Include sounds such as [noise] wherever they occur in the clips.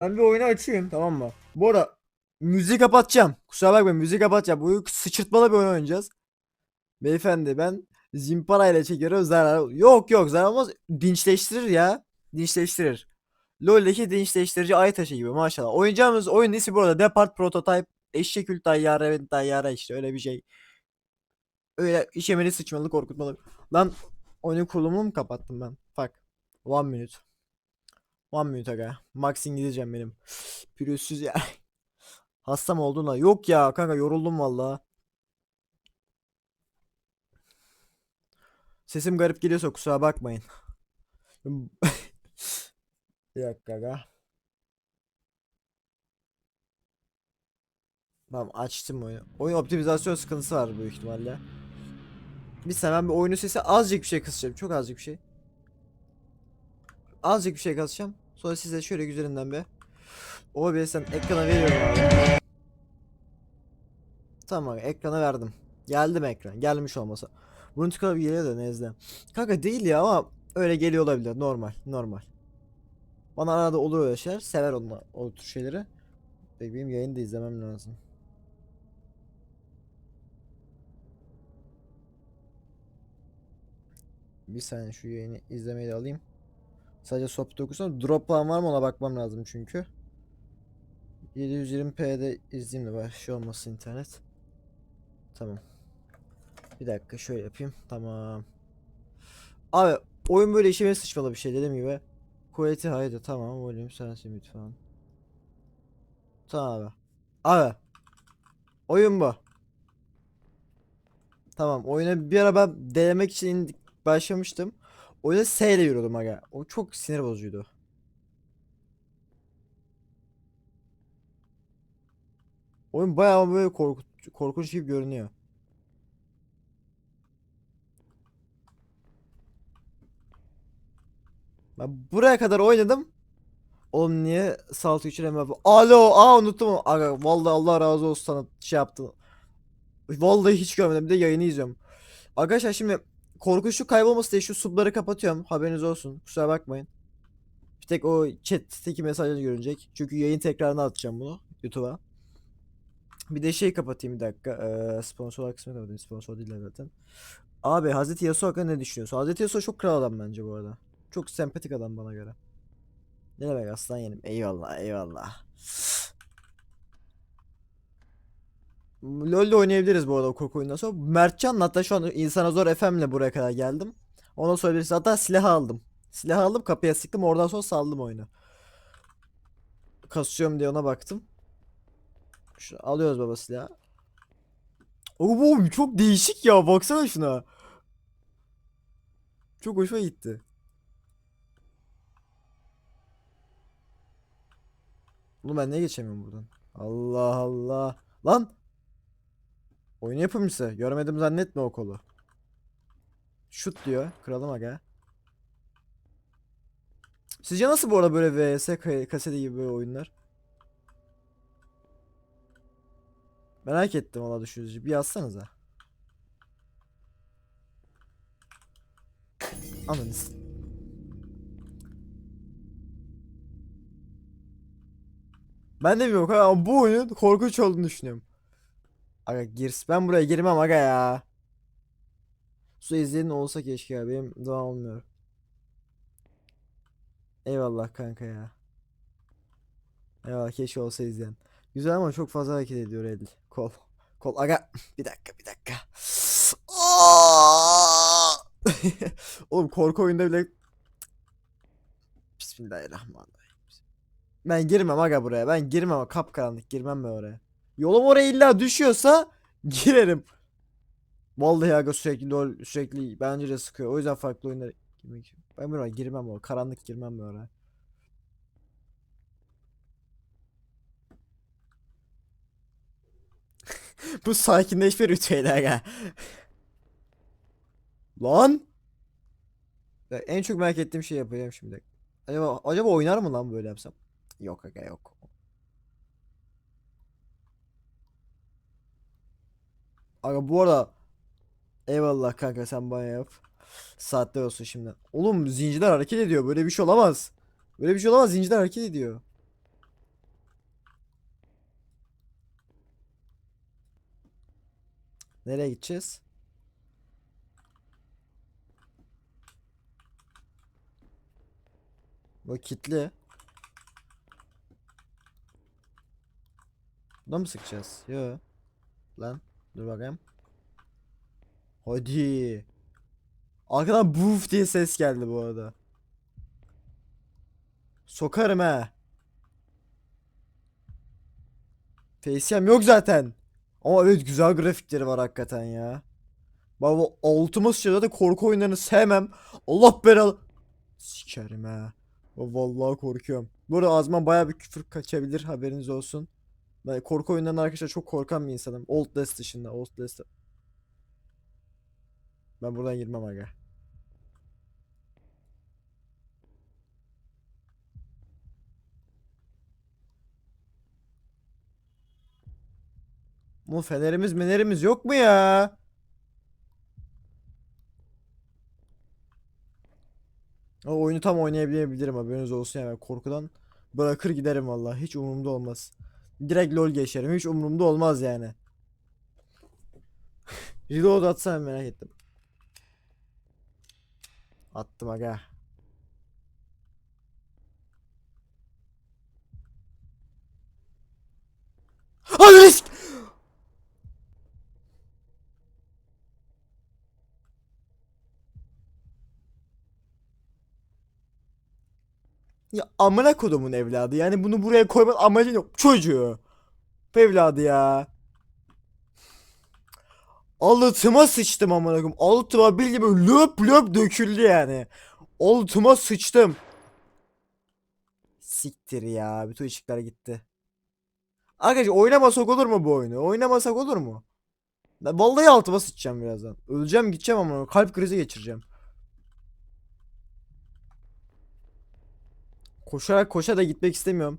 Ben bir oyunu açayım tamam mı? Bu arada müziği kapatacağım. Kusura bakmayın müziği kapatacağım. Bu sıçırtmalı bir oyun oynayacağız. Beyefendi ben Zimpara ile çekiyorum zarar. Yok yok zarar olmaz. Dinçleştirir ya. Dinçleştirir. LoL'deki dinçleştirici ay taşı gibi maşallah. Oynayacağımız oyun ismi bu arada Depart Prototype Eşekül Tayyare Tayyare işte öyle bir şey. Öyle işemeli sıçmalı korkutmalı. Lan oyunun kurulumunu mu kapattım ben? Fuck. One minute. One minute aga. Max İngilizcem benim. [sighs] Pürüzsüz ya. [laughs] Hasta mı oldun? Yok ya kanka yoruldum valla. Sesim garip geliyorsa kusura bakmayın. [laughs] Bir dakika aga. Tamam açtım oyunu. Oyun optimizasyon sıkıntısı var büyük ihtimalle. Bir saniye ben bir oyunun sesi azıcık bir şey kısacağım. Çok azıcık bir şey. Azıcık bir şey kasacağım. Sonra size şöyle güzelinden be. OBS'den ekrana veriyorum abi. Tamam ekrana verdim. Geldi mi ekran? Gelmiş olmasa. Bunun tıkalı geliyor da nezle. Kanka değil ya ama öyle geliyor olabilir. Normal. Normal. Bana arada olur öyle şeyler. Sever onlar o tür şeyleri. Peki benim yayını da izlemem lazım. Bir saniye şu yayını izlemeyi de alayım. Sadece sohbet okusam drop puan var mı ona bakmam lazım çünkü. 720p'de izleyeyim de var. Şey olmasın internet. Tamam. Bir dakika şöyle yapayım. Tamam. Abi oyun böyle işime sıçmalı bir şey dediğim gibi. Quality haydi tamam. Volume sensin lütfen. Tamam abi. Abi. Oyun bu. Tamam oyuna bir ara ben denemek için başlamıştım. Oyuna S ile yürüyordum aga. O çok sinir bozucuydu. Oyun bayağı böyle korkunç, korkunç gibi görünüyor. Ben buraya kadar oynadım. Oğlum niye salt üçleme Alo, aa unuttum. onu. Aga vallahi Allah razı olsun sana şey yaptın. Vallahi hiç görmedim. Bir de yayını izliyorum. Arkadaşlar şimdi korkunçluk kaybolması diye şu subları kapatıyorum. Haberiniz olsun. Kusura bakmayın. Bir tek o chat'teki mesajlar görünecek. Çünkü yayın tekrarını atacağım bunu YouTube'a. Bir de şey kapatayım bir dakika. Ee, sponsor kısmını kapatayım. Sponsor değil zaten. Abi Hazreti Yasuo hakkında ne düşünüyorsun? Hazreti Yasuo çok kral adam bence bu arada. Çok sempatik adam bana göre. Ne demek aslan yenim. Eyvallah eyvallah. LoL'de oynayabiliriz bu arada korku oyundan sonra. Mertcan hatta şu an insana zor FM'le buraya kadar geldim. Ona söyleyebiliriz. Hatta silahı aldım. Silahı aldım kapıya sıktım oradan sonra saldım oyunu. Kasıyorum diye ona baktım. Şu alıyoruz baba silahı. Oğlum çok değişik ya baksana şuna. Çok hoşuma gitti. Oğlum ben niye geçemiyorum buradan? Allah Allah. Lan! Oyun yapımcısı. Görmedim zannetme o kolu. Şut diyor. Kralım aga. Sizce nasıl bu arada böyle VS kaseti gibi böyle oyunlar? Merak ettim valla düşünücü. Bir yazsanıza. Ananız. Ben de bilmiyorum ama bu oyunun korkunç olduğunu düşünüyorum. Aga girs. Ben buraya girmem aga ya. Su izleyen olsa keşke ya. Benim daha olmuyor. Eyvallah kanka ya. Eyvallah keşke olsa izleyen. Güzel ama çok fazla hareket ediyor el. Kol. Kol. Aga. Bir dakika bir dakika. [laughs] Oğlum korku oyunda bile Bismillahirrahmanirrahim. Ben girmem aga buraya. Ben girmem. Kapkaranlık girmem ben oraya. Yolum oraya illa düşüyorsa girerim. Vallahi aga sürekli lol sürekli bence de sıkıyor. O yüzden farklı oyunlara girmek Ben buraya girmem oraya. Karanlık girmem oraya. [laughs] Bu sakinleşme ritüeli aga. Lan! Ya en çok merak ettiğim şey yapacağım şimdi. Acaba acaba oynar mı lan böyle yapsam? Yok aga yok. Aga bu arada eyvallah kanka sen bana yap. Saatler olsun şimdi. Oğlum zincirler hareket ediyor. Böyle bir şey olamaz. Böyle bir şey olamaz. Zincirler hareket ediyor. Nereye gideceğiz? Bu kitli. Buna mı sıkacağız? Yo. Lan dur bakayım. Hadi. Arkadan buf diye ses geldi bu arada. Sokarım he. Facecam yok zaten. Ama evet güzel grafikleri var hakikaten ya. Baba altıma sıçradı da korku oyunlarını sevmem. Allah belalı. Sikerim ha. Vallahi korkuyorum. Bu arada ağzıma baya bir küfür kaçabilir haberiniz olsun. Ben korku oyunlarından arkadaşlar çok korkan bir insanım. Outlast dışında. Outlast. Ben buradan girmem aga. Bu fenerimiz menerimiz yok mu ya? O oyunu tam oynayabilirim haberiniz olsun yani korkudan bırakır giderim vallahi hiç umurumda olmaz. Direkt lol geçerim hiç umurumda olmaz yani. Reload atsam merak ettim. Attım aga. Hadi risk! Ya amına kodumun evladı. Yani bunu buraya koyman amacın yok. Çocuğu. Evladı ya. Altıma sıçtım amına koyayım. Altıma bildiğin böyle löp löp döküldü yani. Altıma sıçtım. Siktir ya. Bütün ışıklar gitti. Arkadaşlar oynamasak olur mu bu oyunu? Oynamasak olur mu? Vallahi altıma sıçacağım birazdan. Öleceğim gideceğim ama kalp krizi geçireceğim. Koşarak koşa da gitmek istemiyorum.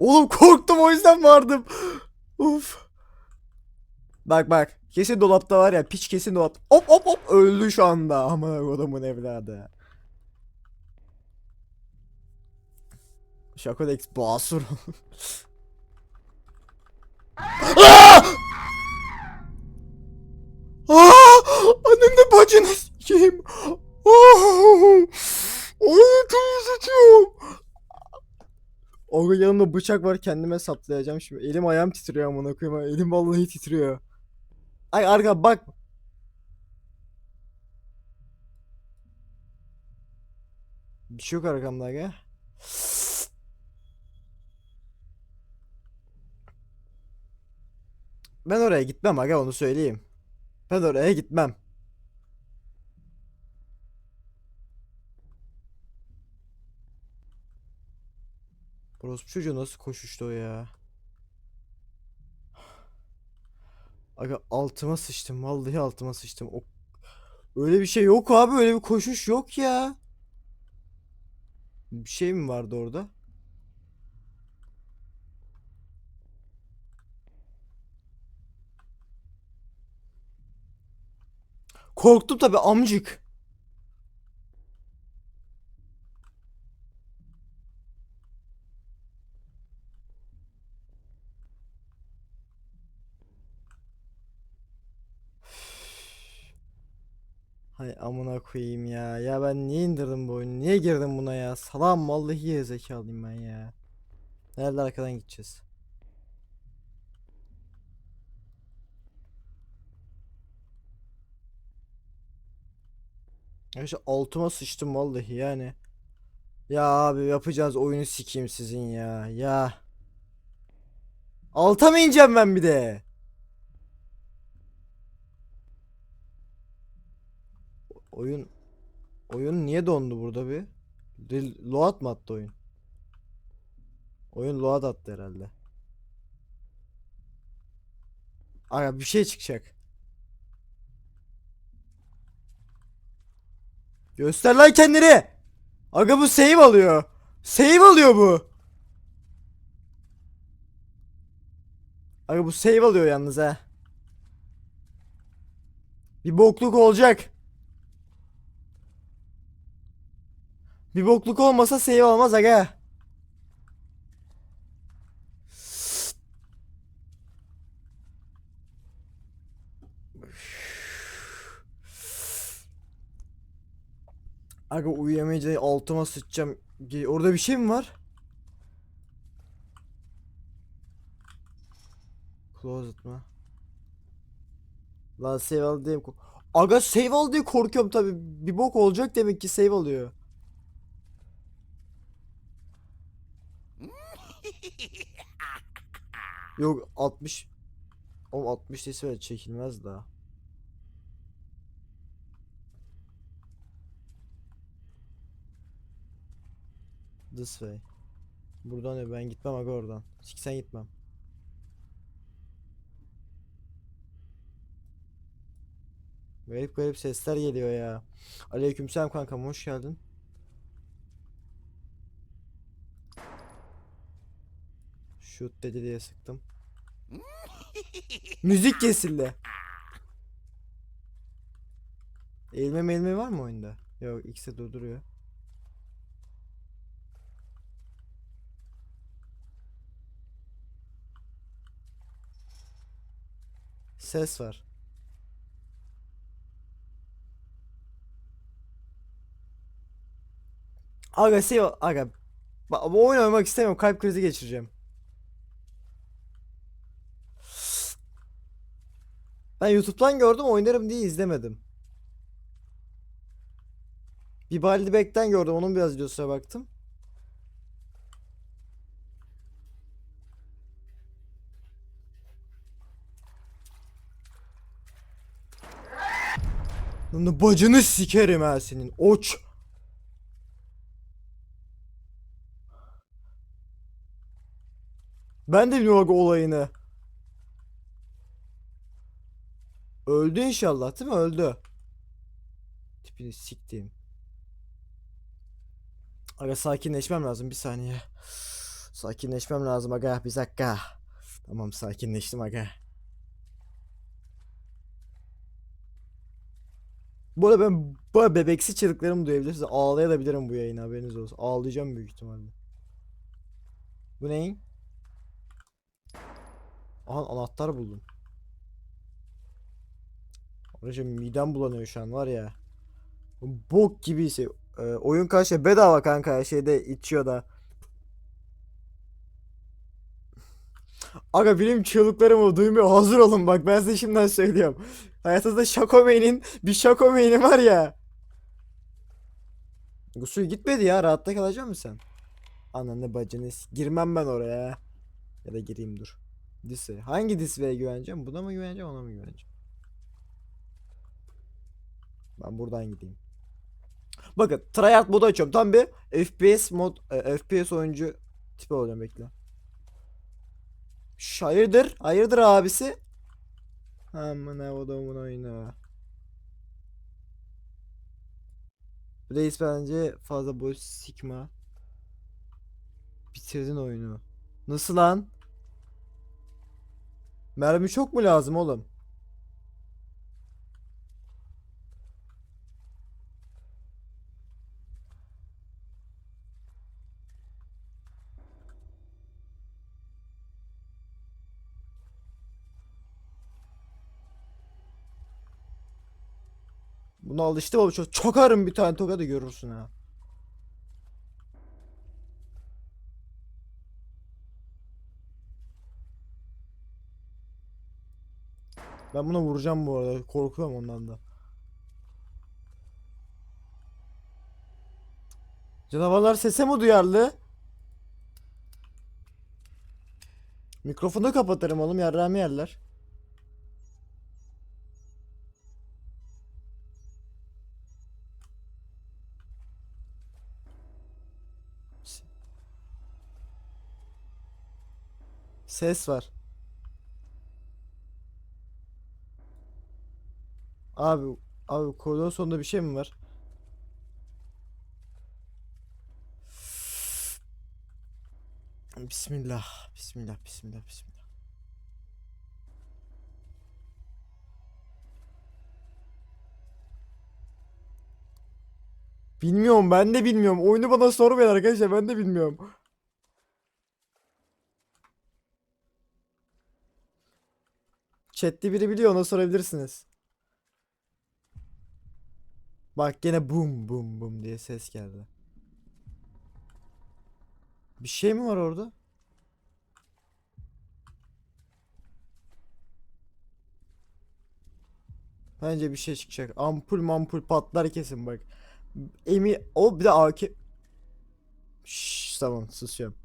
Oğlum korktum o yüzden vardım. Uf. Bak bak. Kesin dolapta var ya. Piç kesin dolap. Hop hop hop. Öldü şu anda. Aman adamın evladı. Şakodex basur. [laughs] Aa! Aa! Annemle bacını sikeyim. Aa! Altıma sıçıyorum. O yanımda bıçak var kendime saplayacağım şimdi. Elim ayağım titriyor amına koyayım. Elim vallahi titriyor. Ay arka bak. Bir şey yok arkamda aga. Ben oraya gitmem aga onu söyleyeyim. Ben oraya gitmem. Orospu çocuğu nasıl koşuştu o ya? Aga altıma sıçtım. Vallahi altıma sıçtım. O... Öyle bir şey yok abi. Öyle bir koşuş yok ya. Bir şey mi vardı orada? Korktum tabi amcık. Amına koyayım ya. Ya ben niye indirdim bu oyunu? Niye girdim buna ya? Salam vallahi gerizekalıyım ben ya. Nerede arkadan gideceğiz? Arkadaşlar altıma sıçtım vallahi yani. Ya abi yapacağız oyunu sikeyim sizin ya. Ya. Alta mı ineceğim ben bir de? Oyun oyun niye dondu burada bir? Dil- Load mı attı oyun? Oyun load attı herhalde. Aga bir şey çıkacak. Göster lan kendini. Aga bu save alıyor. Save alıyor bu. Aga bu save alıyor yalnız ha. Bir bokluk olacak. Bir bokluk olmasa save olmaz aga. Aga uyuyamayınca altıma sıçacağım. Orada bir şey mi var? Closet mı? Lan save al diye Aga save al diye korkuyorum tabi. Bir bok olacak demek ki save alıyor. [laughs] Yok 60 Oğlum 60 desibel çekilmez daha. This way. Buradan ya ben gitmem aga oradan. Siksen gitmem. Garip garip sesler geliyor ya. Aleykümselam kankam hoş geldin. Shoot dedi diye sıktım. [laughs] Müzik kesildi. Eğilme meğilme var mı oyunda? Yok ikisi durduruyor. Ses var. Aga şey aga bu oyun oynamak istemiyorum kalp krizi geçireceğim. Ben YouTube'dan gördüm oynarım diye izlemedim. Bir Baldi Bek'ten gördüm onun biraz videosuna baktım. Lan bacını sikerim ha senin oç. Ben de bilmiyorum olayını. Öldü inşallah değil mi? Öldü. Tipini siktiğim. Aga sakinleşmem lazım bir saniye. Sakinleşmem lazım aga bir dakika. Tamam sakinleştim aga. Bu arada ben bu bebeksi çığlıklarımı duyabilirsiniz. Ağlayabilirim bu yayına haberiniz olsun. Ağlayacağım büyük ihtimalle. Bu neyin? Aha anahtar buldum. Hocam midem bulanıyor şu an var ya. Bok gibi şey. Ee, oyun ya bedava kanka şeyde içiyor da. Aga benim çığlıklarımı duymuyor. Hazır olun bak ben size şimdiden söylüyorum. Hayatınızda Şakome'nin bir Şakome'ni var ya. Suyu gitmedi ya rahatta kalacak mısın sen? Ananı bacını s- girmem ben oraya. Ya da gireyim dur. Disway. Hangi Disway'e güveneceğim? Buna mı güveneceğim ona mı güveneceğim? Ben buradan gideyim. Bakın tryhard modu açıyorum. Tam bir FPS mod e, FPS oyuncu tipi olacağım bekle. Şş, hayırdır? Hayırdır abisi? Amına kodumun oyunu. Reis bence fazla boş sikma. Bitirdin oyunu. Nasıl lan? Mermi çok mu lazım oğlum? Buna alıştım ama çok çokarım bir tane tokadı görürsün ha. Ben buna vuracağım bu arada. Korkuyorum ondan da. Canavarlar sese mi duyarlı? Mikrofonu kapatırım oğlum yarrağımı yerler. Ses var. Abi, abi koridorun sonunda bir şey mi var? Bismillah, bismillah, bismillah, bismillah. Bilmiyorum, ben de bilmiyorum. Oyunu bana sormayın arkadaşlar, ben de bilmiyorum. Chat'te biri biliyor, ona sorabilirsiniz. Bak gene bum bum bum diye ses geldi. Bir şey mi var orada? Bence bir şey çıkacak. Ampul mampul patlar kesin bak. Emi o bir de AK Şşş tamam susuyorum.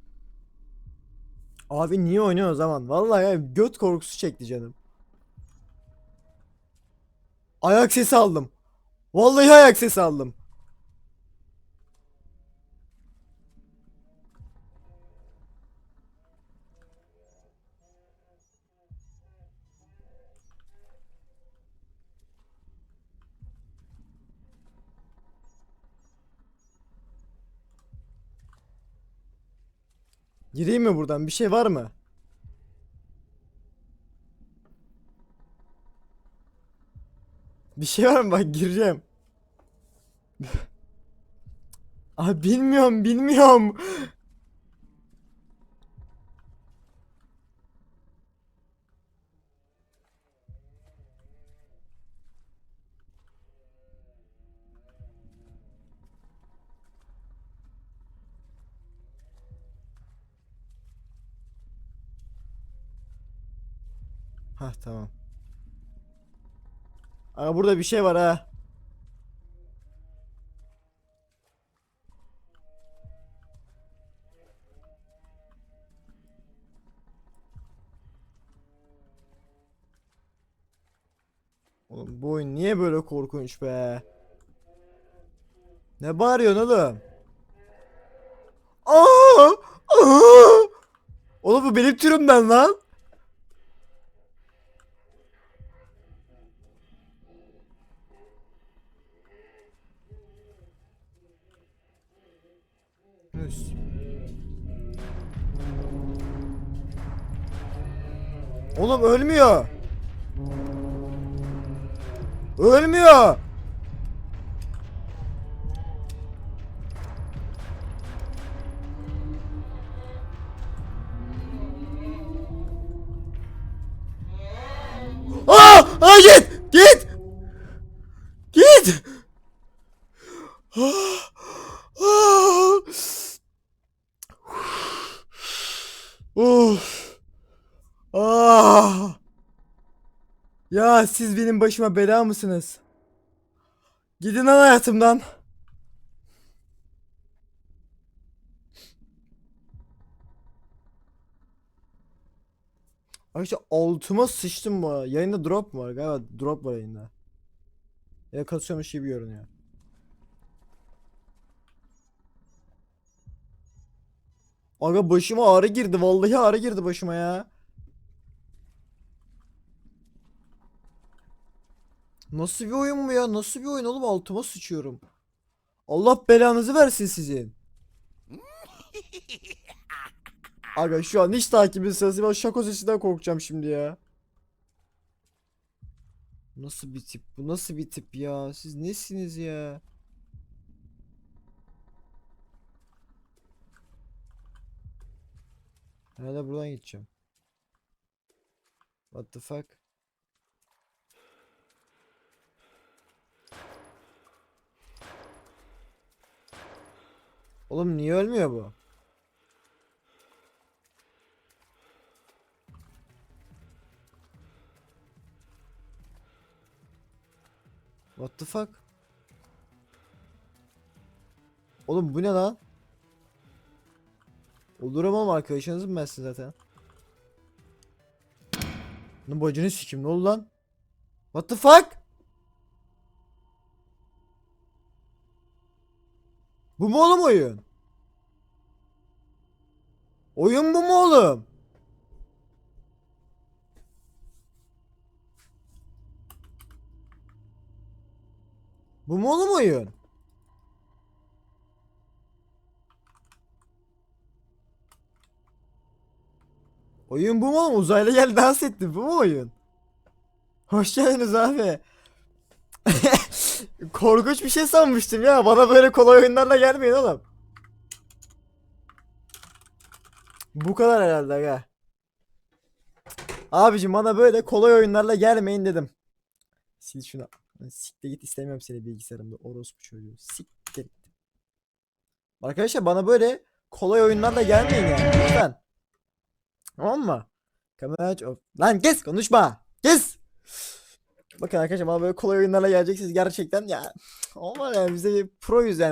Abi niye oynuyor zaman? Vallahi ya göt korkusu çekti canım. Ayak sesi aldım. Vallahi ayak sesi aldım. Gireyim mi buradan? Bir şey var mı? Bir şey var mı? Bak gireceğim. Abi bilmiyorum, bilmiyorum. Hah tamam. Aga burada bir şey var ha. Oğlum bu oyun niye böyle korkunç be? Ne bağırıyorsun oğlum? Aa! Aa! Oğlum bu benim türümden lan. Oğlum ölmüyor. Ölmüyor. Ya siz benim başıma bela mısınız? Gidin lan hayatımdan. Arkadaşlar altıma sıçtım bu arada. Yayında drop var? Galiba drop var yayında. Ya kasıyormuş gibi görünüyor. Aga başıma ağrı girdi. Vallahi ağrı girdi başıma ya. Nasıl bir oyun bu ya? Nasıl bir oyun oğlum? Altıma sıçıyorum. Allah belanızı versin sizin. [laughs] Aga şu an hiç takibin sırası. Ben şako sesinden korkacağım şimdi ya. Nasıl bir tip bu? Nasıl bir tip ya? Siz nesiniz ya? Herhalde buradan gideceğim. What the fuck? Oğlum niye ölmüyor bu? What the fuck? Oğlum bu ne lan? Olurum ama arkadaşınız mı bensin zaten? Lan bacını sikim ne oldu lan? What the fuck? Bu mu oğlum oyun? Oyun bu mu oğlum? Bu mu oğlum oyun? Oyun bu mu oğlum? Uzaylı gel dans etti. Bu mu oyun? Hoş geldiniz abi. [laughs] Korkunç bir şey sanmıştım ya. Bana böyle kolay oyunlarla gelmeyin oğlum. Bu kadar herhalde aga. Abicim bana böyle kolay oyunlarla gelmeyin dedim. Sil şunu. Siktir git istemiyorum seni bilgisayarımda. Orospu çocuğu. Siktir git. Arkadaşlar bana böyle kolay oyunlarla gelmeyin yani. Lütfen. Tamam mı? Kamera aç. Lan kes konuşma. Kes. Bakın arkadaşlar bana böyle kolay oyunlarla geleceksiniz gerçekten ya. Olmaz yani biz de proyuz yani.